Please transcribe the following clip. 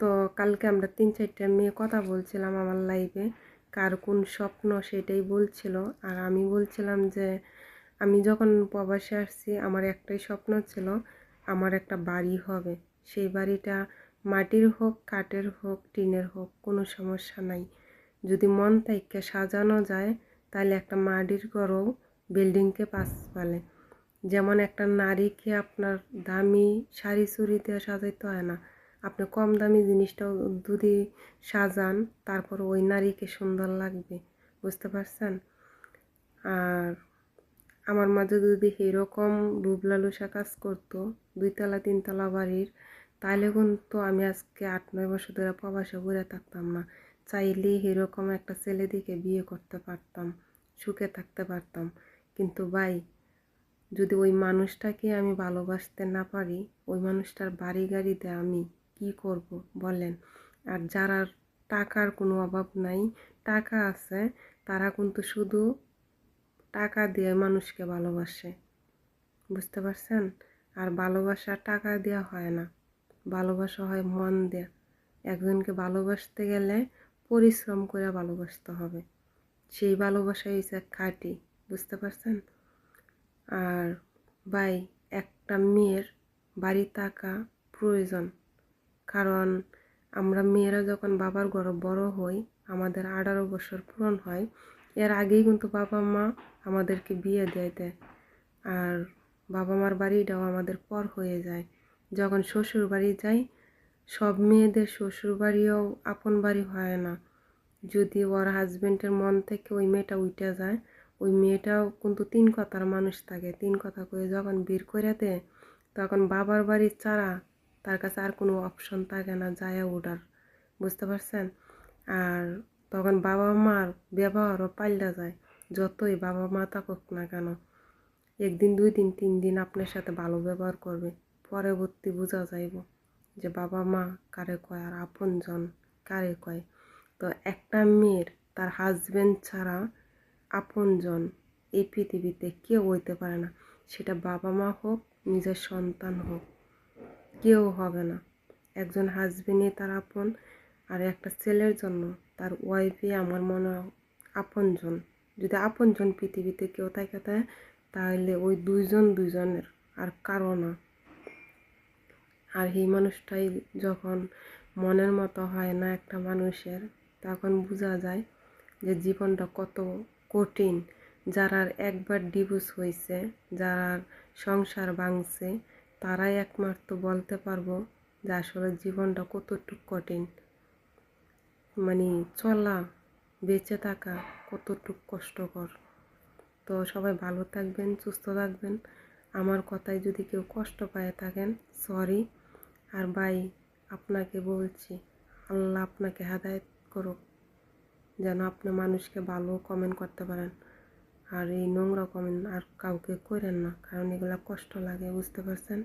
তো কালকে আমরা তিন চারটা মেয়ে কথা বলছিলাম আমার লাইভে কার কোন স্বপ্ন সেটাই বলছিল। আর আমি বলছিলাম যে, আমি যখন প্রবাসে আসছি, আমার একটাই স্বপ্ন ছিল, আমার একটা বাড়ি হবে। সেই বাড়িটা মাটির হোক, কাঠের হোক, টিনের হোক, কোনো সমস্যা নাই। যদি মন থেকে সাজানো যায়, তাহলে একটা মাটির ঘরও বিল্ডিংকে পাস পালে। যেমন একটা নারীকে আপনার দামি শাড়ি চুড়ি দিয়ে সাজাইতে হয় না আপনি কম দামি জিনিসটাও যদি সাজান, তারপর ওই নারীকে সুন্দর লাগবে, বুঝতে পারছেন? আর আমার মাঝে যদি এরকম রূপলালুসা কাজ করতো, দুইতলা, তিনতলা বাড়ির তাহলে কিন্তু আমি আজকে আট, নয় বছর ধরে প্রবাসে ঘুরে থাকতাম না। চাইলেই এরকম একটা ছেলে দিকে বিয়ে করতে পারতাম, সুখে থাকতে পারতাম। কিন্তু ভাই, যদি ওই মানুষটাকে আমি ভালোবাসতে না পারি, ওই মানুষটার বাড়ি গাড়িতে আমি কি করব বলেন। আর যারা টাকার কোনো অভাব নাই, টাকা আছে, তারা কিন্তু শুধু টাকা দিয়ে মানুষকে ভালোবাসে। বুঝতে পারছেন? আর ভালোবাসা টাকা দেওয়া হয় না। ভালোবাসা হয় মন দেয়া। একজনকে ভালোবাসতে গেলে পরিশ্রম করে ভালোবাসতে হবে। সেই ভালোবাসা হচ্ছে খাঁটি, বুঝতে পারছেন? আর ভাই, একটা মেয়ের বাড়ি থাকা প্রয়োজন। কারণ আমরা মেয়েরা যখন বাবার ঘরে বড় হই, আমাদের আঠারো বছর পূরণ হয়, এর আগেই কিন্তু বাবা মা আমাদেরকে বিয়ে দিয়ে দেয়। আর বাবা মার বাড়িটাও আমাদের পর হয়ে যায়। যখন শ্বশুর বাড়ি যাই, সব মেয়েদের শ্বশুর বাড়িও আপন বাড়ি হয় না। যদি ওর হাজব্যান্ডের মন থেকে ওই মেয়েটা উঠে যায়, ওই মেয়েটাও কিন্তু তিন কথার মানুষ থাকে। তিন কথা করে যখন বের করে দেয়, তখন বাবার বাড়ির ছাড়া তার কাছে আর কোনো অপশন থাকে না যায় ওঠার বুঝতে পারছেন? আর তখন বাবা মার ব্যবহারও পাল্টা যায়, যতই বাবা মা থাকুক না কেন। একদিন দুই দিন তিন দিন আপনার সাথে ভালো ব্যবহার করবে, পরবর্তী বোঝা যাইব যে বাবা মা কারে কয় আর আপনজন কারে কয়। তো একটা মেয়ের তার হাজব্যান্ড ছাড়া আপনজন এই পৃথিবীতে কেউ হইতে পারে না, সেটা বাবা মা হোক, নিজের সন্তান হোক। কেউ হবে না। একজন হাজবেন্ডই তার আপন আর একটা ছেলের জন্য তার ওয়াইফই আমার মনে আপনজন। যদি আপনজন পৃথিবীতে কেউ থাকে তাহলে ওই দুইজন দুইজনের আর কারও না। আর এই মানুষটাই যখন মনের মতো হয় না একটা মানুষের, তখন বোঝা যায় যে জীবনটা কত কঠিন। যারা একবার ডিভোর্স হয়েছে যারা সংসার ভাঙছে তারাই একমাত্র বলতে পারব যে আসলে জীবনটা কতটুক কঠিন। মানে চলা, বেঁচে থাকা কতটুকু কষ্টকর। তো সবাই ভালো থাকবেন, সুস্থ থাকবেন। আমার কথায় যদি কেউ কষ্ট পায় থাকেন সরি আর ভাই, আপনাকে বলছি, আল্লাহ আপনাকে হেদায়ত করুক। যেন আপনি মানুষকে ভালো কমেন্ট করতে পারেন। আর এই নোংরা কমেন্ট আর কাউকে করেন না কারণ এগুলো কষ্ট লাগে বুঝতে পারছেন?